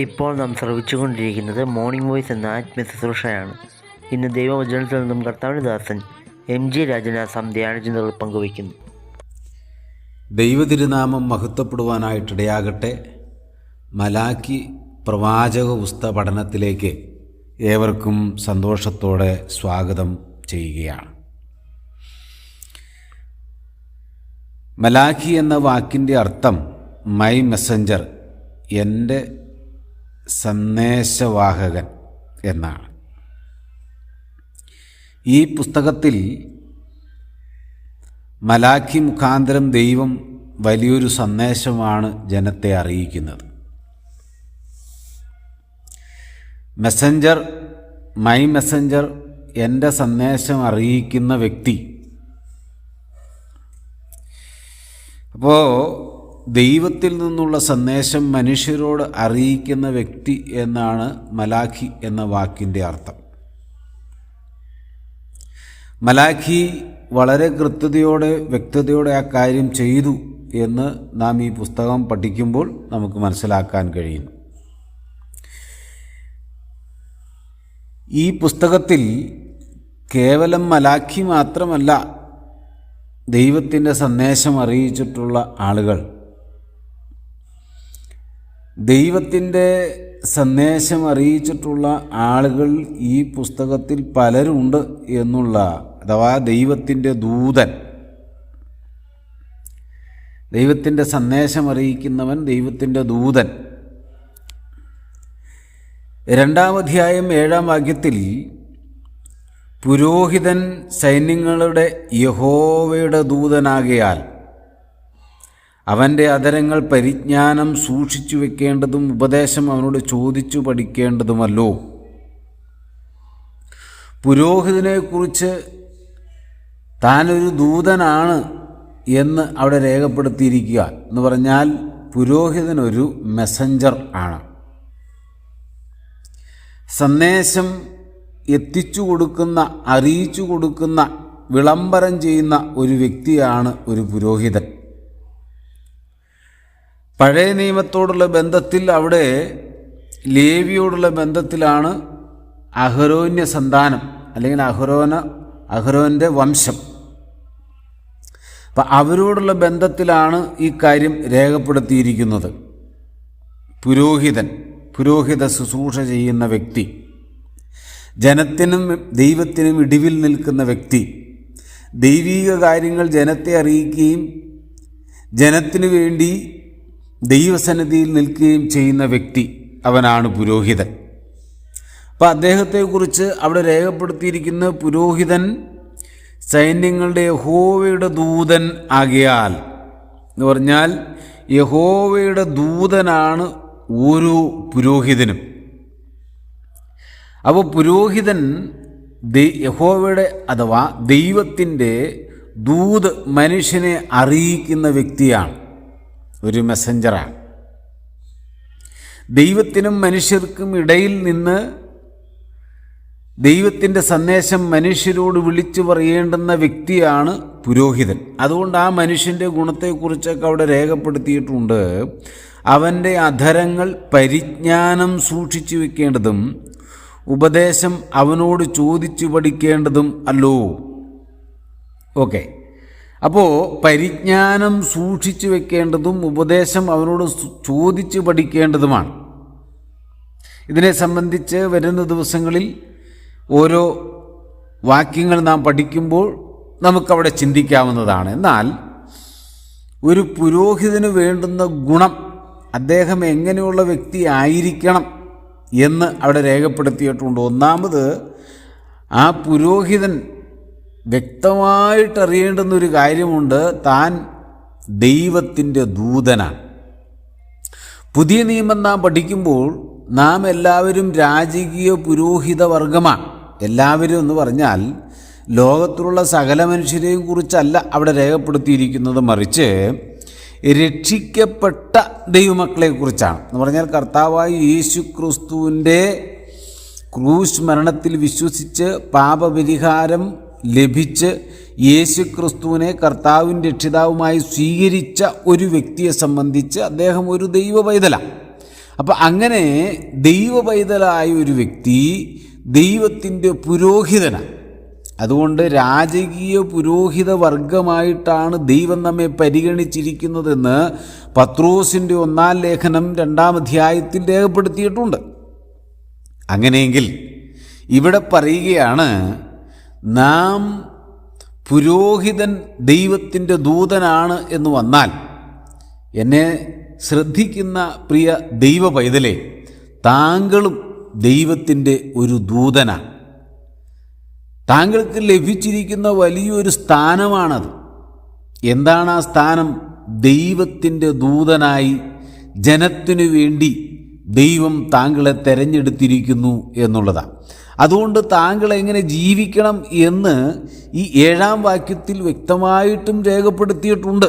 ഇപ്പോൾ നാം ശ്രവിച്ചുകൊണ്ടിരിക്കുന്നത് morning voice എന്ന ആത്മീയ ശുശ്രൂഷയാണ്. ഇന്ന് ദൈവവചനത്തിൽ നിന്നും കർത്താവിന് ദാസൻ എം ജി രാജന ധ്യാനചിന്തകൾ പങ്കുവയ്ക്കുന്നു. ദൈവതിരുനാമം മഹത്വപ്പെടുവാനായിട്ടിടയാകട്ടെ. മലാക്കി പ്രവാചക പുസ്തക പഠനത്തിലേക്ക് ഏവർക്കും സന്തോഷത്തോടെ സ്വാഗതം ചെയ്യുകയാണ്. മലാഖി എന്ന വാക്കിന്റെ അർത്ഥം മൈ മെസ്സഞ്ചർ എന്റെ സന്ദേശവാഹകൻ എന്നാണ്. ഈ പുസ്തകത്തിൽ മലാഖി മുഖാന്തരം ദൈവം വലിയൊരു സന്ദേശമാണ് ജനത്തെ അറിയിക്കുന്നത്. മെസ്സഞ്ചർ മൈ മെസ്സഞ്ചർ എന്റെ സന്ദേശം അറിയിക്കുന്ന വ്യക്തി. അപ്പോൾ ദൈവത്തിൽ നിന്നുള്ള സന്ദേശം മനുഷ്യരോട് അറിയിക്കുന്ന വ്യക്തി എന്നാണ് മലാഖി എന്ന വാക്കിന്റെ അർത്ഥം. മലാഖി വളരെ കൃത്യതയോടെ വ്യക്തതയോടെ ആ കാര്യം ചെയ്തു എന്ന് നാം ഈ പുസ്തകം പഠിക്കുമ്പോൾ നമുക്ക് മനസ്സിലാക്കാൻ കഴിയുന്നു ഈ പുസ്തകത്തിൽ കേവലം മലാഖി മാത്രമല്ല ദൈവത്തിന്റെ സന്ദേശം അറിയിച്ചിട്ടുള്ള ആളുകൾ ദൈവത്തിന്റെ സന്ദേശം അറിയിച്ചിട്ടുള്ള ആളുകൾ ഈ പുസ്തകത്തിൽ പലരുണ്ട് എന്നുള്ള അഥവാ ദൈവത്തിന്റെ ദൂതൻ ദൈവത്തിന്റെ സന്ദേശം അറിയിക്കുന്നവൻ ദൈവത്തിന്റെ ദൂതൻ. രണ്ടാമധ്യായം ഏഴാം വാക്യത്തിൽ പുരോഹിതൻ സൈന്യങ്ങളുടെ യഹോവയുടെ ദൂതനാകയാൽ അവന്റെ അതരങ്ങൾ പരിജ്ഞാനം സൂക്ഷിച്ചു വെക്കേണ്ടതും ഉപദേശം അവനോട് ചോദിച്ചു പഠിക്കേണ്ടതുമല്ലോ. പുരോഹിതനെക്കുറിച്ച് താനൊരു ദൂതനാണ് എന്ന് അവിടെ രേഖപ്പെടുത്തിയിരിക്കുക. എന്ന് പറഞ്ഞാൽ പുരോഹിതനൊരു മെസ്സഞ്ചർ ആണ്. സന്ദേശം എത്തിച്ചു കൊടുക്കുന്ന അറിയിച്ചു കൊടുക്കുന്ന വിളംബരം ചെയ്യുന്ന ഒരു വ്യക്തിയാണ് ഒരു പുരോഹിതൻ. പഴയ നിയമത്തോടുള്ള ബന്ധത്തിൽ അവിടെ ലേവിയോടുള്ള ബന്ധത്തിലാണ് അഹരോന്യ സന്താനം അല്ലെങ്കിൽ അഹരോന അഹരോന്റെ വംശം. അപ്പം അവരോടുള്ള ബന്ധത്തിലാണ് ഈ കാര്യം രേഖപ്പെടുത്തിയിരിക്കുന്നത്. പുരോഹിതൻ പുരോഹിത ശുശ്രൂഷ ചെയ്യുന്ന വ്യക്തി ജനത്തിനും ദൈവത്തിനും ഇടിവിൽ നിൽക്കുന്ന വ്യക്തി ദൈവീക കാര്യങ്ങൾ ജനത്തെ അറിയിക്കുകയും ജനത്തിനു വേണ്ടി ദൈവസന്നിധിയിൽ നിൽക്കുകയും ചെയ്യുന്ന വ്യക്തി അവനാണ് പുരോഹിതൻ. അപ്പം അദ്ദേഹത്തെക്കുറിച്ച് അവിടെ രേഖപ്പെടുത്തിയിരിക്കുന്ന പുരോഹിതൻ സൈന്യങ്ങളുടെ യഹോവയുടെ ദൂതൻ ആകിയാൽ എന്ന് പറഞ്ഞാൽ യഹോവയുടെ ദൂതനാണ് ഓരോ പുരോഹിതനും. അപ്പോൾ പുരോഹിതൻ യഹോവയുടെ അഥവാ ദൈവത്തിന്റെ ദൂത് മനുഷ്യനെ അറിയിക്കുന്ന വ്യക്തിയാണ്. ഒരു മെസ്സഞ്ചറാണ് ദൈവത്തിനും മനുഷ്യർക്കും ഇടയിൽ നിന്ന് ദൈവത്തിന്റെ സന്ദേശം മനുഷ്യരോട് വിളിച്ചു പറയേണ്ടുന്ന വ്യക്തിയാണ് പുരോഹിതൻ. അതുകൊണ്ട് ആ മനുഷ്യന്റെ ഗുണത്തെക്കുറിച്ചൊക്കെ അവിടെ രേഖപ്പെടുത്തിയിട്ടുണ്ട്. അവന്റെ അധരങ്ങൾ പരിജ്ഞാനം സൂക്ഷിച്ചു വെക്കേണ്ടതും ഉപദേശം അവനോട് ചോദിച്ചു പഠിക്കേണ്ടതും അല്ലോ. ഓക്കെ. അപ്പോൾ പരിജ്ഞാനം സൂക്ഷിച്ചു വെക്കേണ്ടതും ഉപദേശം അവനോട് ചോദിച്ച് പഠിക്കേണ്ടതുമാണ്. ഇതിനെ സംബന്ധിച്ച് വരുന്ന ദിവസങ്ങളിൽ ഓരോ വാക്യങ്ങൾ നാം പഠിക്കുമ്പോൾ നമുക്കവിടെ ചിന്തിക്കാവുന്നതാണ്. എന്നാൽ ഒരു പുരോഹിതന് വേണ്ടുന്ന ഗുണം അദ്ദേഹം എങ്ങനെയുള്ള വ്യക്തി ആയിരിക്കണം എന്ന് അവിടെ രേഖപ്പെടുത്തിയിട്ടുണ്ട്? ഒന്നാമത് ആ പുരോഹിതൻ വ്യക്തമായിട്ട് അറിയേണ്ടുന്ന ഒരു കാര്യമുണ്ട്. താൻ ദൈവത്തിന്റെ ദൂതനാണ്. പുതിയ നിയമം നാം പഠിക്കുമ്പോൾ നാം എല്ലാവരും രാജകീയ പുരോഹിത വർഗമാണ്. എല്ലാവരും എന്ന് പറഞ്ഞാൽ ലോകത്തിലുള്ള സകല മനുഷ്യരെയും കുറിച്ചല്ല അവിടെ രേഖപ്പെടുത്തിയിരിക്കുന്നത്. മറിച്ച് രക്ഷിക്കപ്പെട്ട ദൈവമക്കളെക്കുറിച്ചാണ്. എന്ന് പറഞ്ഞാൽ കർത്താവായ യേശു ക്രിസ്തുവിന്റെ ക്രൂശ് മരണത്തിൽ വിശ്വസിച്ച് പാപപരിഹാരം ലഭിച്ച് യേശു ക്രിസ്തുവിനെ കർത്താവിന്റെ രക്ഷിതാവുമായി സ്വീകരിച്ച ഒരു വ്യക്തിയെ സംബന്ധിച്ച് അദ്ദേഹം ഒരു ദൈവ പൈതലാണ് അപ്പം അങ്ങനെ ദൈവ പൈതലായ ഒരു വ്യക്തി ദൈവത്തിന്റെ പുരോഹിതനാണ് അതുകൊണ്ട് രാജകീയ പുരോഹിത വർഗമായിട്ടാണ് ദൈവം നമ്മെ പരിഗണിച്ചിരിക്കുന്നതെന്ന് പത്രോസിന്റെ ഒന്നാം ലേഖനം രണ്ടാം അധ്യായത്തിൽ രേഖപ്പെടുത്തിയിട്ടുണ്ട്. അങ്ങനെയെങ്കിൽ ഇവിടെ പറയുകയാണ് നാം പുരോഹിതൻ ദൈവത്തിന്റെ ദൂതനാണ് എന്ന് വന്നാൽ എന്നെ ശ്രദ്ധിക്കുന്ന പ്രിയ ദൈവ പൈതലെ താങ്കളും ദൈവത്തിന്റെ ഒരു ദൂതനാണ് താങ്കൾക്ക് ലഭിച്ചിരിക്കുന്ന വലിയൊരു സ്ഥാനമാണത്. എന്താണ് ആ സ്ഥാനം? ദൈവത്തിന്റെ ദൂതനായി ജനത്തിനു വേണ്ടി ദൈവം താങ്കളെ തെരഞ്ഞെടുത്തിരിക്കുന്നു എന്നുള്ളതാണ് അതുകൊണ്ട് താങ്കൾ എങ്ങനെ ജീവിക്കണം എന്ന് ഈ ഏഴാം വാക്യത്തിൽ വ്യക്തമായിട്ടും രേഖപ്പെടുത്തിയിട്ടുണ്ട്.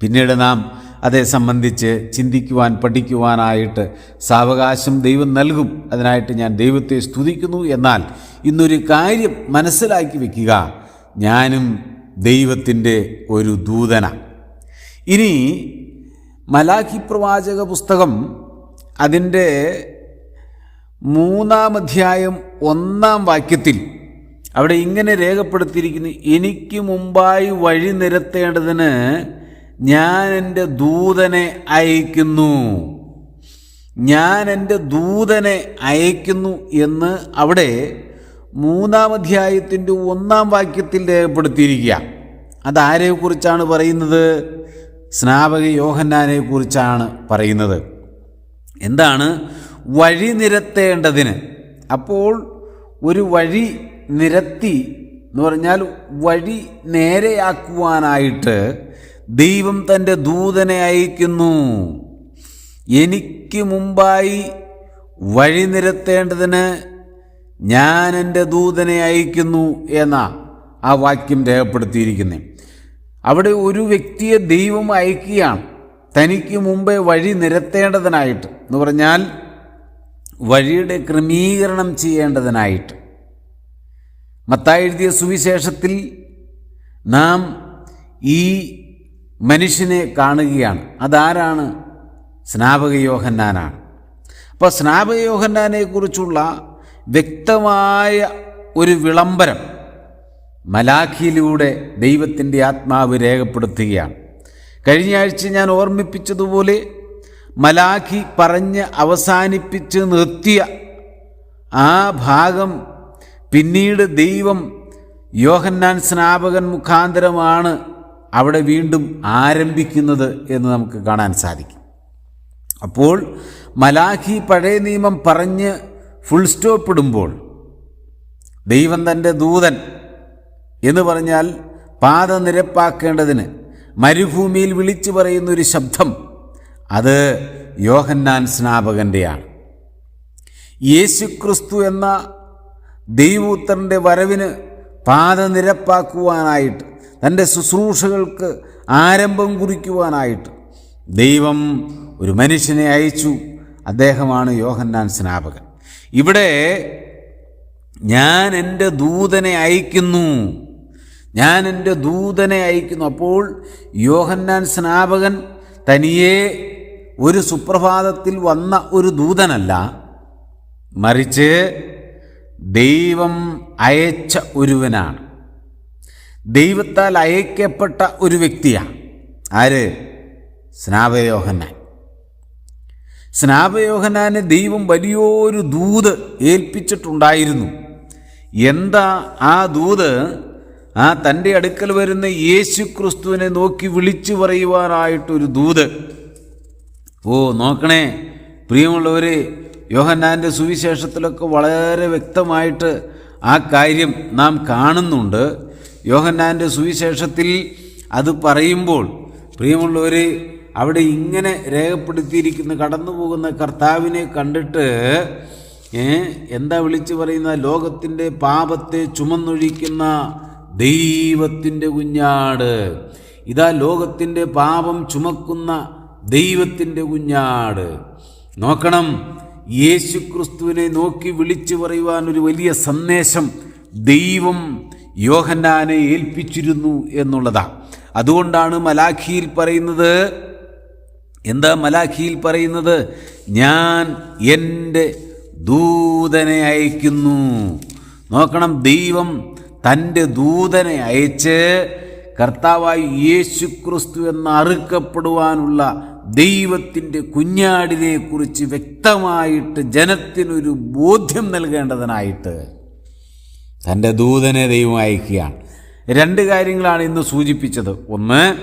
പിന്നീട് നാം അതേ സംബന്ധിച്ച് ചിന്തിക്കുവാൻ പഠിക്കുവാനായിട്ട് സാവകാശം ദൈവം നൽകും. അതിനായിട്ട് ഞാൻ ദൈവത്തെ സ്തുതിക്കുന്നു. എന്നാൽ ഇന്നൊരു കാര്യം മനസ്സിലാക്കി വെക്കുക. ഞാനും ദൈവത്തിന്റെ ഒരു ദൂതന. ഇനി മലാഖി പ്രവാചക പുസ്തകം അതിന്റെ മൂന്നാം അധ്യായം ഒന്നാം വാക്യത്തിൽ അവിടെ ഇങ്ങനെ രേഖപ്പെടുത്തിയിരിക്കുന്നു എനിക്ക് മുമ്പായി വഴി നിരത്തേണ്ടതിന് ഞാൻ എന്റെ ദൂതനെ അയക്കുന്നു. ഞാൻ എന്റെ ദൂതനെ അയക്കുന്നു എന്ന് അവിടെ മൂന്നാം അധ്യായത്തിന്റെ ഒന്നാം വാക്യത്തിൽ രേഖപ്പെടുത്തിയിരിക്കുക. അതാരെക്കുറിച്ചാണ് പറയുന്നത്? സ്നാപക യോഹന്നാനെ കുറിച്ചാണ് പറയുന്നത്. എന്താണ്? വഴി നിരത്തേണ്ടതിന്. അപ്പോൾ ഒരു വഴി നിരത്തി എന്ന് പറഞ്ഞാൽ വഴി നേരെയാക്കുവാനായിട്ട് ദൈവം തന്റെ ദൂതനെ അയക്കുന്നു. എനിക്ക് മുമ്പായി വഴി നിരത്തേണ്ടതിന് ഞാൻ എന്റെ ദൂതനെ അയക്കുന്നു എന്ന ആ വാക്യം രേഖപ്പെടുത്തിയിരിക്കുന്നത് അവിടെ ഒരു വ്യക്തിയെ ദൈവം അയക്കുകയാണ്. തനിക്ക് മുമ്പേ വഴി നിരത്തേണ്ടതിനായിട്ട് എന്ന് പറഞ്ഞാൽ വഴിയുടെ ക്രമീകരണം ചെയ്യേണ്ടതിനായിട്ട്. മത്തായി എഴുതിയ സുവിശേഷത്തിൽ നാം ഈ മനുഷ്യനെ കാണുകയാണ്. അതാരാണ്? സ്നാപക യോഹന്നാനാണ്. അപ്പോൾ സ്നാപക യോഹന്നാനെ കുറിച്ചുള്ള വ്യക്തമായ ഒരു വിളംബരം മലാഖിയിലൂടെ ദൈവത്തിന്റെ ആത്മാവ് രേഖപ്പെടുത്തുകയാണ്. കഴിഞ്ഞ ആഴ്ച ഞാൻ ഓർമ്മിപ്പിച്ചതുപോലെ മലാഖി പറഞ്ഞ് അവസാനിപ്പിച്ച് നിർത്തിയ ആ ഭാഗം പിന്നീട് ദൈവം യോഹന്നാൻ സ്നാപകൻ മുഖാന്തരമാണ് അവിടെ വീണ്ടും ആരംഭിക്കുന്നത് എന്ന് നമുക്ക് കാണാൻ സാധിക്കും. അപ്പോൾ മലാഖി പഴയ നിയമം പറഞ്ഞ് ഫുൾ സ്റ്റോപ്പ് ഇടുമ്പോൾ ദൈവം തന്റെ ദൂതൻ എന്ന് പറഞ്ഞാൽ പാത നിരപ്പാക്കേണ്ടതിന് മരുഭൂമിയിൽ വിളിച്ചു പറയുന്ന ഒരു ശബ്ദം അത് യോഹന്നാൻ സ്നാപകന്റെയാണ് യേശുക്രിസ്തു എന്ന ദൈവൂത്തറിന്റെ വരവിന് പാത നിരപ്പാക്കുവാനായിട്ട് തന്റെ ശുശ്രൂഷകൾക്ക് ആരംഭം കുറിക്കുവാനായിട്ട് ദൈവം ഒരു മനുഷ്യനെ അയച്ചു. അദ്ദേഹമാണ് യോഹന്നാൻ സ്നാപകൻ. ഇവിടെ ഞാൻ എന്റെ ദൂതനെ അയക്കുന്നു. ഞാൻ എന്റെ ദൂതനെ അയക്കുന്നു. അപ്പോൾ യോഹന്നാൻ സ്നാപകൻ തനിയെ ഒരു സുപ്രഭാതത്തിൽ വന്ന ഒരു ദൂതനല്ല മറിച്ച് ദൈവം അയച്ച ഒരുവനാണ്. ദൈവത്താൽ അയക്കപ്പെട്ട ഒരു വ്യക്തിയാണ്. ആര്? സ്നാപയോഹന്നാൻ. സ്നാപയോഹനാനെ ദൈവം വലിയൊരു ദൂത് ഏൽപ്പിച്ചിട്ടുണ്ടായിരുന്നു. എന്താ ആ ദൂത്? ആ തന്റെ അടുക്കൽ വരുന്ന യേശു ക്രിസ്തുവിനെ നോക്കി വിളിച്ചു പറയുവാനായിട്ടൊരു ദൂത്. ഓ നോക്കണേ പ്രിയമുള്ളവർ യോഹന്നാന്റെ സുവിശേഷത്തിലൊക്കെ വളരെ വ്യക്തമായിട്ട് ആ കാര്യം നാം കാണുന്നുണ്ട്. യോഹന്നാന്റെ സുവിശേഷത്തിൽ അത് പറയുമ്പോൾ പ്രിയമുള്ളവർ അവിടെ ഇങ്ങനെ രേഖപ്പെടുത്തിയിരിക്കുന്ന കടന്നു പോകുന്ന കർത്താവിനെ കണ്ടിട്ട് എന്താ വിളിച്ചു പറയുന്ന ലോകത്തിന്റെ പാപത്തെ ചുമന്നൊഴിക്കുന്ന ദൈവത്തിന്റെ കുഞ്ഞാട്. ഇതാ ലോകത്തിന്റെ പാപം ചുമക്കുന്ന ദൈവത്തിന്റെ കുഞ്ഞാട്. നോക്കണം യേശുക്രിസ്തുവിനെ നോക്കി വിളിച്ചു പറയുവാൻ ഒരു വലിയ സന്ദേശം ദൈവം യോഹന്നാനെ ഏൽപ്പിച്ചിരുന്നു എന്നുള്ളതാണ് അതുകൊണ്ടാണ് മലാഖിയിൽ പറയുന്നത് എന്താ മലാഖിയിൽ പറയുന്നത്? ഞാൻ എന്റെ ദൂതനെ അയക്കുന്നു. നോക്കണം ദൈവം തന്റെ ദൂതനെ അയച്ച് കർത്താവായി യേശു ക്രിസ്തു എന്ന് അറുക്കപ്പെടുവാനുള്ള ദൈവത്തിന്റെ കുഞ്ഞാടിനെക്കുറിച്ച് വ്യക്തമായിട്ട് ജനത്തിനൊരു ബോധ്യം നൽകേണ്ടതിനായിട്ട് തന്റെ ദൂതനെ ദൈവം അയക്കുകയാണ്. രണ്ട് കാര്യങ്ങളാണ് ഇന്ന് സൂചിപ്പിച്ചത്. ഒന്ന്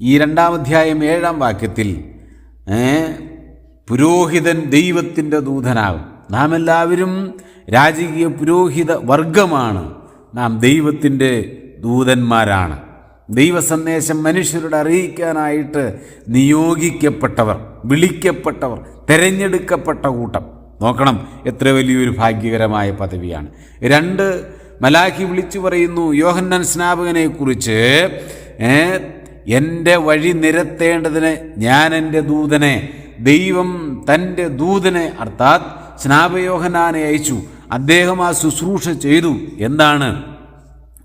ഈ രണ്ടാം അധ്യായം ഏഴാം വാക്യത്തിൽ പുരോഹിതൻ ദൈവത്തിന്റെ ദൂതനാകും. നാം എല്ലാവരും രാജകീയ പുരോഹിത വർഗമാണ്. നാം ദൈവത്തിന്റെ ദൂതന്മാരാണ്. ദൈവസന്ദേശം മനുഷ്യരുടെ അറിയിക്കാനായിട്ട് നിയോഗിക്കപ്പെട്ടവർ വിളിക്കപ്പെട്ടവർ തിരഞ്ഞെടുക്കപ്പെട്ട കൂട്ടം. നോക്കണം എത്ര വലിയൊരു ഭാഗ്യകരമായ പദവിയാണ്. രണ്ട് മലാഖി വിളിച്ചു പറയുന്നു യോഹന്നൻ സ്നാപകനെക്കുറിച്ച് എന്റെ വഴി നിരത്തേണ്ടതിന് ഞാൻ എന്റെ ദൂതനെ ദൈവം തന്റെ ദൂതനെ അർത്ഥാത് സ്നാപയോഹനാനെ അയച്ചു. അദ്ദേഹം ആ ശുശ്രൂഷ ചെയ്തു. എന്താണ്?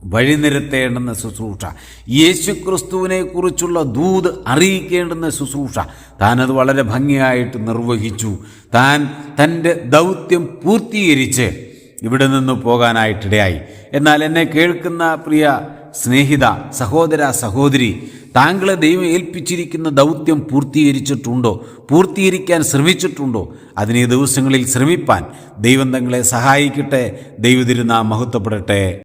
വഴി നിരത്തേണ്ടുന്ന ശുശ്രൂഷ. യേശുക്രിസ്തുവിനെക്കുറിച്ചുള്ള ദൂത് അറിയിക്കേണ്ടുന്ന ശുശ്രൂഷ. താനത് വളരെ ഭംഗിയായിട്ട് നിർവഹിച്ചു. താൻ തന്റെ ദൗത്യം പൂർത്തീകരിച്ച് ഇവിടെ നിന്ന് പോകാനായിട്ടിടയായി. എന്നാൽ എന്നെ കേൾക്കുന്ന പ്രിയ സ്നേഹിത സഹോദര സഹോദരി താങ്കളെ ദൈവം ഏൽപ്പിച്ചിരിക്കുന്ന ദൗത്യം പൂർത്തീകരിച്ചിട്ടുണ്ടോ? പൂർത്തീകരിക്കാൻ ശ്രമിച്ചിട്ടുണ്ടോ? അതിന് ദിവസങ്ങളിൽ ശ്രമിപ്പാൻ ദൈവം തങ്ങളെ സഹായിക്കട്ടെ. ദൈവതിരുനാം മഹത്വപ്പെടട്ടെ.